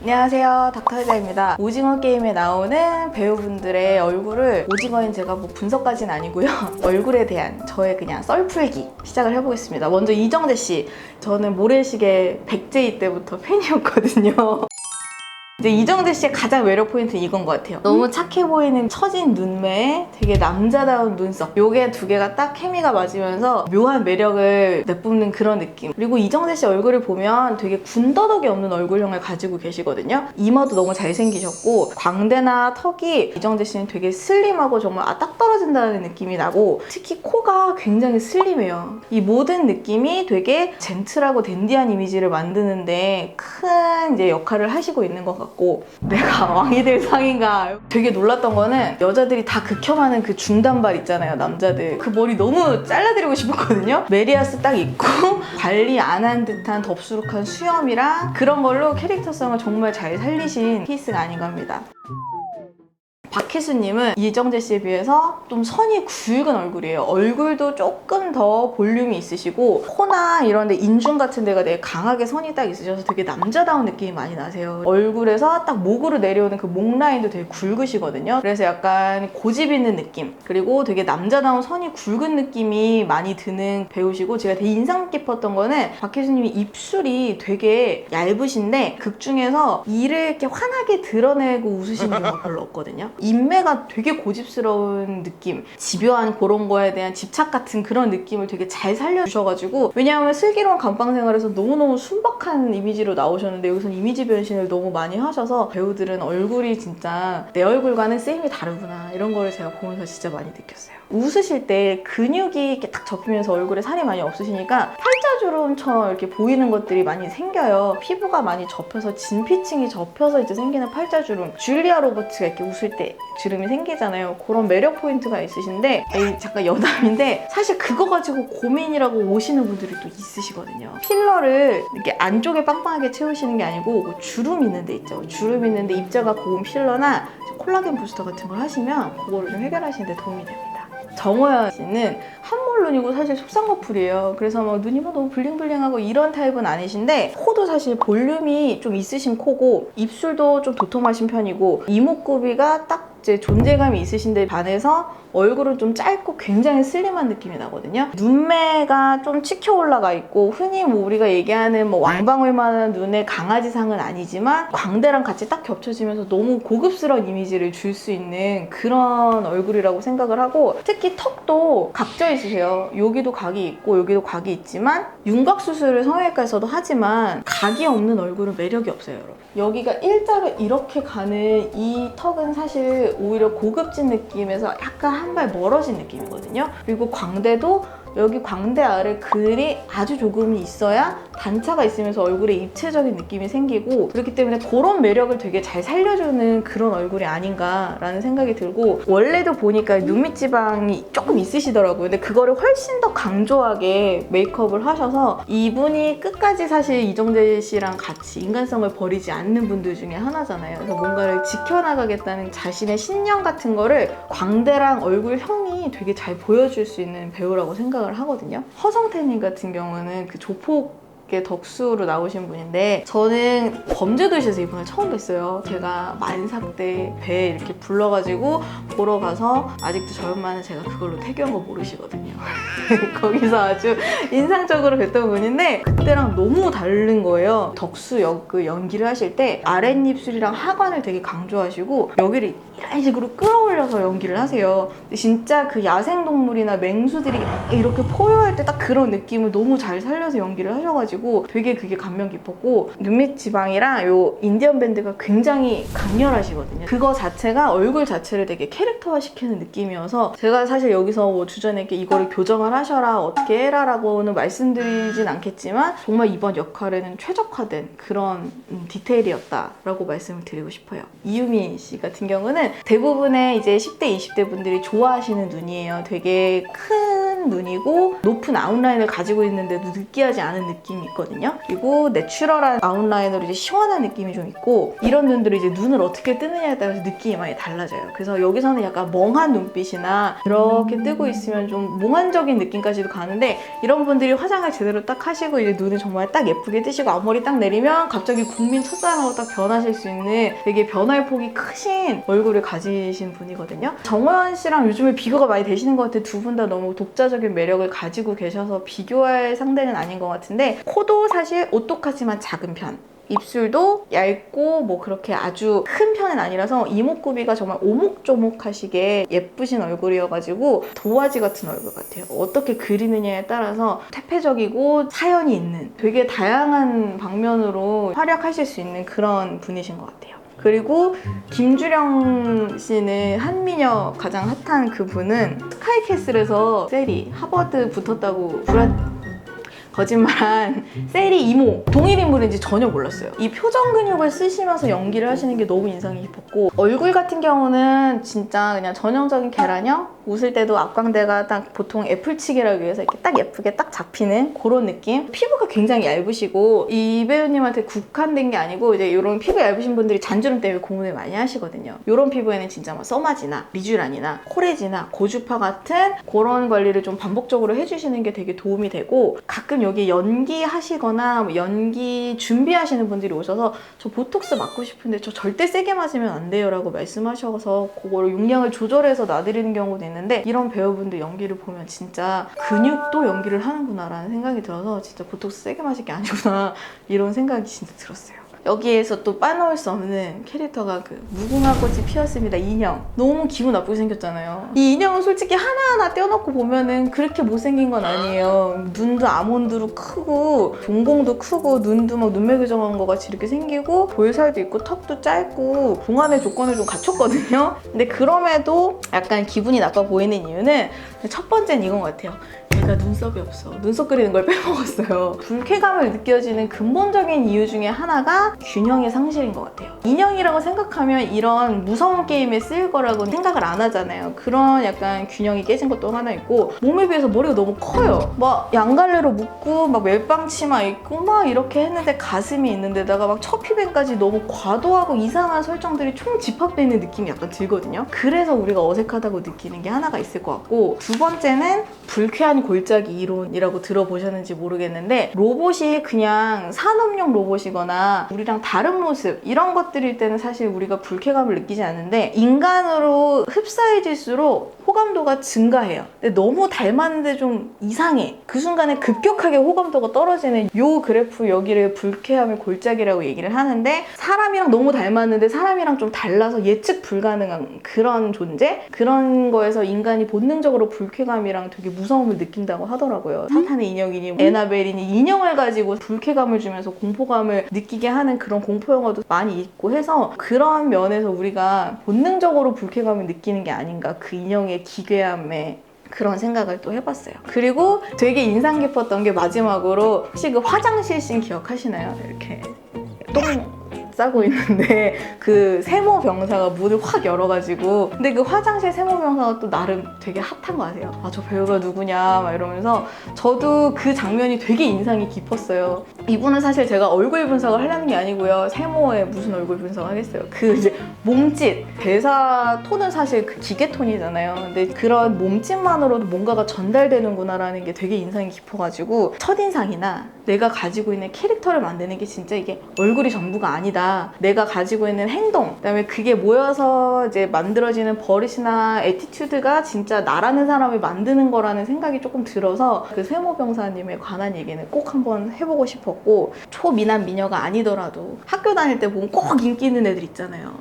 안녕하세요. 닥터여자입니다. 오징어 게임에 나오는 배우분들의 얼굴을 오징어인 제가 뭐 분석까지는 아니고요. 얼굴에 대한 저의 그냥 썰풀기 시작을 해보겠습니다. 먼저 이정재 씨. 저는 모래시계 백제이 때부터 팬이었거든요 이제 이정재 씨의 가장 매력 포인트는 이건 것 같아요. 너무 착해 보이는 처진 눈매에 되게 남자다운 눈썹. 요게 두 개가 딱 케미가 맞으면서 묘한 매력을 내뿜는 그런 느낌. 그리고 이정재 씨 얼굴을 보면 되게 군더더기 없는 얼굴형을 가지고 계시거든요. 이마도 너무 잘생기셨고 광대나 턱이 이정재 씨는 되게 슬림하고 정말 아 딱 떨어진다는 느낌이 나고 특히 코가 굉장히 슬림해요. 이 모든 느낌이 되게 젠틀하고 댄디한 이미지를 만드는데 큰 이제 역할을 하시고 있는 것 같고 내가 왕이 될 상인가 되게 놀랐던 거는 여자들이 다 극혐하는 그 중단발 있잖아요 남자들. 그 머리 너무 잘라드리고 싶었거든요. 메리아스 딱 입고 관리 안 한 듯한 덥수룩한 수염이랑 그런 걸로 캐릭터성을 정말 잘 살리신 케이스가 아닌가 합니다 박혜수님은 이정재 씨에 비해서 좀 선이 굵은 얼굴이에요. 얼굴도 조금 더 볼륨이 있으시고 코나 이런 데 인중 같은 데가 되게 강하게 선이 딱 있으셔서 되게 남자다운 느낌이 많이 나세요. 얼굴에서 딱 목으로 내려오는 그 목 라인도 되게 굵으시거든요. 그래서 약간 고집 있는 느낌 그리고 되게 남자다운 선이 굵은 느낌이 많이 드는 배우시고 제가 되게 인상 깊었던 거는 박혜수님이 입술이 되게 얇으신데 극 중에서 이를 이렇게 환하게 드러내고 웃으시는 경우가 별로 없거든요. 인매가 되게 고집스러운 느낌, 집요한 그런 거에 대한 집착 같은 그런 느낌을 되게 잘 살려주셔가지고 왜냐하면 슬기로운 감방 생활에서 너무너무 순박한 이미지로 나오셨는데 여기서 이미지 변신을 너무 많이 하셔서 배우들은 얼굴이 진짜 내 얼굴과는 셈이 다르구나 이런 거를 제가 보면서 진짜 많이 느꼈어요. 웃으실 때 근육이 이렇게 딱 접히면서 얼굴에 살이 많이 없으시니까 팔자주름처럼 이렇게 보이는 것들이 많이 생겨요. 피부가 많이 접혀서 진피층이 접혀서 이제 생기는 팔자주름. 줄리아 로버츠가 이렇게 웃을 때 주름이 생기잖아요. 그런 매력 포인트가 있으신데 에이, 잠깐 여담인데 사실 그거 가지고 고민이라고 오시는 분들이 또 있으시거든요. 필러를 이렇게 안쪽에 빵빵하게 채우시는 게 아니고 그 주름 있는 데 있죠. 주름 있는 데 입자가 고운 필러나 콜라겐 부스터 같은 걸 하시면 그거를 좀 해결하시는 데 도움이 됩니다. 정호연 씨는 한몰 눈이고 사실 속쌍꺼풀이에요. 그래서 막 눈이 막 너무 블링블링하고 이런 타입은 아니신데 코도 사실 볼륨이 좀 있으신 코고 입술도 좀 도톰하신 편이고 이목구비가 딱 이제 존재감이 있으신데 반해서 얼굴은 좀 짧고 굉장히 슬림한 느낌이 나거든요. 눈매가 좀 치켜 올라가 있고 흔히 뭐 우리가 얘기하는 뭐 왕방울만한 눈의 강아지상은 아니지만 광대랑 같이 딱 겹쳐지면서 너무 고급스러운 이미지를 줄 수 있는 그런 얼굴이라고 생각을 하고 특히 턱도 각져 있으세요. 여기도 각이 있고 여기도 각이 있지만 윤곽 수술을 성형외과에서도 하지만 각이 없는 얼굴은 매력이 없어요, 여러분. 여기가 일자로 이렇게 가는 이 턱은 사실 오히려 고급진 느낌에서 약간 한 발 멀어진 느낌이거든요. 그리고 광대도 여기 광대 아래 근이 아주 조금이 있어야 단차가 있으면서 얼굴에 입체적인 느낌이 생기고 그렇기 때문에 그런 매력을 되게 잘 살려주는 그런 얼굴이 아닌가라는 생각이 들고 원래도 보니까 눈밑 지방이 조금 있으시더라고요. 근데 그거를 훨씬 더 강조하게 메이크업을 하셔서 이분이 끝까지 사실 이정재 씨랑 같이 인간성을 버리지 않는 분들 중에 하나잖아요. 그래서 뭔가를 지켜나가겠다는 자신의 신념 같은 거를 광대랑 얼굴형이 되게 잘 보여줄 수 있는 배우라고 생각 을 하거든요. 허성태님 같은 경우는 그 조폭 의 덕수로 나오신 분인데 저는 범죄도시에서 이분을 처음 뵀어요. 제가 만삭 때 배에 이렇게 불러가지고 보러 가서 아직도 저 엄마는 제가 그걸로 태교한 거 모르시거든요. 거기서 아주 인상적으로 뵀던 분인데 그때랑 너무 다른 거예요. 덕수 역 그 연기를 하실 때 아랫입술이랑 하관을 되게 강조하시고 여기를 이런 식으로 끌어올려서 연기를 하세요. 진짜 그 야생동물이나 맹수들이 이렇게 포효할 때 딱 그런 느낌을 너무 잘 살려서 연기를 하셔가지고 되게 그게 감명 깊었고 눈밑 지방이랑 요 인디언 밴드가 굉장히 강렬하시거든요. 그거 자체가 얼굴 자체를 되게 캐릭터화 시키는 느낌이어서 제가 사실 여기서 뭐 주전에게 이거를 교정을 하셔라 어떻게 해라 라고는 말씀드리진 않겠지만 정말 이번 역할에는 최적화된 그런 음, 디테일이었다라고 말씀을 드리고 싶어요. 이유미 씨 같은 경우는 대부분의 이제 10대, 20대 분들이 좋아하시는 눈이에요. 되게 큰 큰 눈이고 높은 아웃라인을 가지고 있는데도 느끼하지 않은 느낌이 있거든요. 그리고 내추럴한 아웃라인으로 이제 시원한 느낌이 좀 있고 이런 눈들이 이제 눈을 어떻게 뜨느냐에 따라서 느낌이 많이 달라져요. 그래서 여기서는 약간 멍한 눈빛이나 이렇게 뜨고 있으면 좀 몽환적인 느낌까지도 가는데 이런 분들이 화장을 제대로 딱 하시고 이제 눈을 정말 딱 예쁘게 뜨시고 앞머리 딱 내리면 갑자기 국민 첫사랑으로 딱 변하실 수 있는 되게 변화의 폭이 크신 얼굴을 가지신 분이거든요. 정호연 씨랑 요즘에 비교가 많이 되시는 것 같아요. 두 분 다 너무 독자적 인 매력을 가지고 계셔서 비교할 상대는 아닌 것 같은데 코도 사실 오똑하지만 작은 편. 입술도 얇고 뭐 그렇게 아주 큰 편은 아니라서 이목구비가 정말 오목조목하시게 예쁘신 얼굴이어가지고 도화지 같은 얼굴 같아요. 어떻게 그리느냐에 따라서 퇴폐적이고 사연이 있는 되게 다양한 방면으로 활약하실 수 있는 그런 분이신 것 같아요. 그리고 김주령 씨는 한미녀 가장 핫한 그분은 스카이캐슬에서 셀이 하버드 붙었다고 불안 거짓말한 셀이 이모 동일 인물인지 전혀 몰랐어요. 이 표정 근육을 쓰시면서 연기를 하시는 게 너무 인상이 깊었고 얼굴 같은 경우는 진짜 그냥 전형적인 계란형 웃을 때도 앞광대가 딱 보통 애플치기라고 해서 이렇게 딱 예쁘게 딱 잡히는 그런 느낌. 피부가 굉장히 얇으시고 이 배우님한테 국한된 게 아니고 이제 이런 피부 얇으신 분들이 잔주름 때문에 고민을 많이 하시거든요. 이런 피부에는 진짜 뭐 써마지나 리쥬란이나 코레지나 고주파 같은 그런 관리를 좀 반복적으로 해주시는 게 되게 도움이 되고 가끔 여기 연기 하시거나 뭐 연기 준비하시는 분들이 오셔서 저 보톡스 맞고 싶은데 저 절대 세게 맞으면 안 돼요 라고 말씀하셔서 그거를 용량을 조절해서 놔드리는 경우도 있는 데 이런 배우분들 연기를 보면 진짜 근육도 연기를 하는구나라는 생각이 들어서 진짜 보톡스 세게 맞을 게 아니구나 이런 생각이 진짜 들었어요. 여기에서 또 빠놓을 수 없는 캐릭터가 그 무궁화 꽃이 피었습니다 인형. 너무 기분 나쁘게 생겼잖아요. 이 인형은 솔직히 하나하나 떼어놓고 보면은 그렇게 못생긴 건 아니에요. 눈도 아몬드로 크고 동공도 크고 눈도 막 눈매 교정한 것 같이 이렇게 생기고 볼살도 있고 턱도 짧고 봉안의 조건을 좀 갖췄거든요. 근데 그럼에도 약간 기분이 나빠 보이는 이유는 첫 번째는 이건 것 같아요 얘가 눈썹이 없어. 눈썹 그리는 걸 빼먹었어요. 불쾌감을 느껴지는 근본적인 이유 중에 하나가 균형의 상실인 것 같아요. 인형이라고 생각하면 이런 무서운 게임에 쓰일 거라고 생각을 안 하잖아요. 그런 약간 균형이 깨진 것도 하나 있고 몸에 비해서 머리가 너무 커요. 막 양갈래로 묶고 막 멜빵 치마 입고 막 이렇게 했는데 가슴이 있는데다가 막 처피뱅까지 너무 과도하고 이상한 설정들이 총 집합되는 느낌이 약간 들거든요. 그래서 우리가 어색하다고 느끼는 게 하나가 있을 것 같고 두 번째는 불쾌한 골 짜기 이론이라고 들어보셨는지 모르겠는데 로봇이 그냥 산업용 로봇이거나 우리랑 다른 모습 이런 것들일 때는 사실 우리가 불쾌감을 느끼지 않는데 인간으로 흡사해질수록 호감도가 증가해요. 근데 너무 닮았는데 좀 이상해. 그 순간에 급격하게 호감도가 떨어지는 요 그래프 여기를 불쾌함의 골짜기라고 얘기를 하는데 사람이랑 너무 닮았는데 사람이랑 좀 달라서 예측 불가능한 그런 존재? 그런 거에서 인간이 본능적으로 불쾌감이랑 되게 무서움을 느낀다고 하더라고요. 사탄의 인형이니 에나벨이니 인형을 가지고 불쾌감을 주면서 공포감을 느끼게 하는 그런 공포 영화도 많이 있고 해서 그런 면에서 우리가 본능적으로 불쾌감을 느끼는 게 아닌가 그 인형의 기괴함에 그런 생각을 또 해봤어요. 그리고 되게 인상 깊었던 게 마지막으로 혹시 그 화장실 씬 기억하시나요? 이렇게 똥 싸고 있는데 그 세모 병사가 문을 확 열어가지고 근데 그 화장실 세모 병사가 또 나름 되게 핫한 거 아세요? 아 저 배우가 누구냐 막 이러면서 저도 그 장면이 되게 인상이 깊었어요. 이분은 사실 제가 얼굴 분석을 하려는 게 아니고요. 세모에 무슨 얼굴 분석 하겠어요. 그 이제 몸짓 대사 톤은 사실 그 기계 톤이잖아요. 근데 그런 몸짓만으로도 뭔가가 전달되는구나라는 게 되게 인상이 깊어가지고 첫인상이나 내가 가지고 있는 캐릭터를 만드는 게 진짜 이게 얼굴이 전부가 아니다. 내가 가지고 있는 행동, 그다음에 그게 모여서 이제 만들어지는 버릇이나 에티튜드가 진짜 나라는 사람을 만드는 거라는 생각이 조금 들어서 그 세모 병사님에 관한 얘기는 꼭 한번 해보고 싶었고 초미남 미녀가 아니더라도 학교 다닐 때 보면 꼭 인기 있는 애들 있잖아요.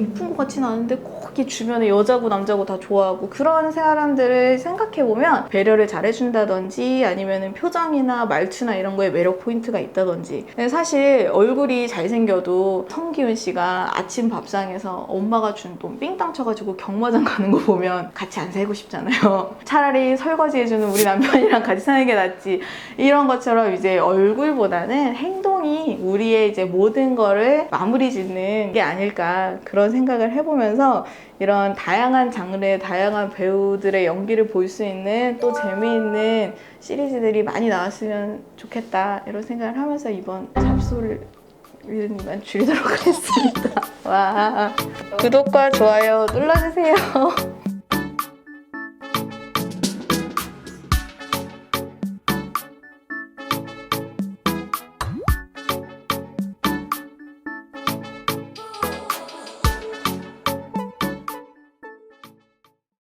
예쁜 것 같지는 않은데 꼭 이렇게 주변에 여자고 남자고 다 좋아하고 그런 사람들을 생각해 보면 배려를 잘해준다든지 아니면 표정이나 말투나 이런 거에 매력 포인트가 있다든지. 사실 얼굴이 잘생겨도 성기훈 씨가 아침 밥상에서 엄마가 준 돈 삥땅 쳐가지고 경마장 가는 거 보면 같이 안 살고 싶잖아요. 차라리 설거지 해주는 우리 남편이랑 같이 사는 게 낫지. 이런 것처럼 이제 얼굴보다는 행동 성이 우리의 이제 모든 거를 마무리 짓는 게 아닐까 그런 생각을 해보면서 이런 다양한 장르의 다양한 배우들의 연기를 볼 수 있는 또 재미있는 시리즈들이 많이 나왔으면 좋겠다 이런 생각을 하면서 이번 잡소를 이만 줄이도록 하겠습니다. 와 구독과 좋아요 눌러주세요.